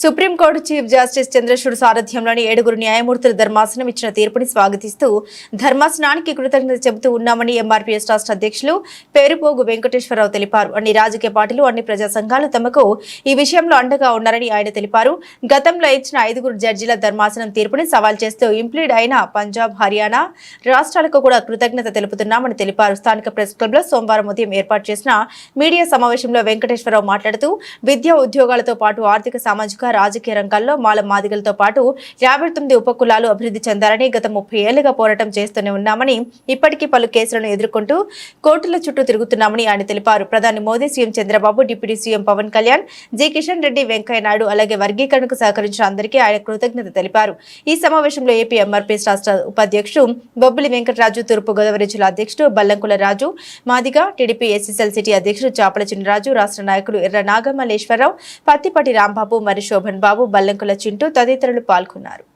Supreme court chief justice Chandrachud సారథ్యంలోని ఏడుగురు న్యాయమూర్తుల ధర్మాసనం ఇచ్చిన తీర్పుని స్వాగతిస్తూ ధర్మాసనానికి కృతజ్ఞత చెబుతూ ఉన్నామని ఎంఆర్పీఎస్ రాష్ట్ర అధ్యక్షులు పేరుపోగు వెంకటేశ్వరరావు తెలిపారు. అన్ని రాజకీయ పార్టీలు అన్ని ప్రజా సంఘాలు తమకు ఈ విషయంలో అండగా ఉన్నారని ఆయన తెలిపారు. గతంలో ఇచ్చిన ఐదుగురు జడ్జిల ధర్మాసనం తీర్పుని సవాల్ చేస్తూ ఇంప్లీడ్ అయిన పంజాబ్ హర్యానా రాష్ట్రాలకు కూడా కృతజ్ఞత తెలుపుతున్నామని తెలిపారు. స్థానిక ప్రెస్ క్లబ్లో సోమవారం ఉదయం ఏర్పాటు చేసిన మీడియా సమావేశంలో వెంకటేశ్వరరావు మాట్లాడుతూ విద్యా ఉద్యోగాలతో పాటు ఆర్థిక సామాజిక రాజకీయ రంగాల్లో మాల మాదిగలతో పాటు యాభై తొమ్మిది ఉపకులాలు అభివృద్ధి చెందాలని గత ముప్పై ఏళ్ళుగా పోరాటం చేస్తూనే ఉన్నామని ఇప్పటికీ పలు కేసులను ఎదుర్కొంటూ కోర్టుల చుట్టూ తిరుగుతున్నామని ఆయన తెలిపారు. ప్రధాని Modi CM Chandrababu deputy CM Pawan Kalyan G Kishan Reddy Venkaiah Naidu అలాగే వర్గీకరణకు సహకరించిన అందరికీ ఆయన కృతజ్ఞత తెలిపారు. ఈ సమావేశంలో ఏపీ ఎంఆర్పీఎస్ రాష్ట్ర ఉపాధ్యక్షుడు బొబ్బిలి వెంకటరాజు తూర్పు గోదావరి జిల్లా అధ్యక్షుడు Ballankula Raju Madiga TDP SSL city అధ్యక్షుడు చాపల చిన్నరాజు రాష్ట్ర నాయకులు ఎర్ర నాగమల్లేశ్వరరావు పత్తిపాటి రాంబాబు మరి శోభన్ బాబు బల్లంకుల చింటూ తదితరులు పాల్గొన్నారు.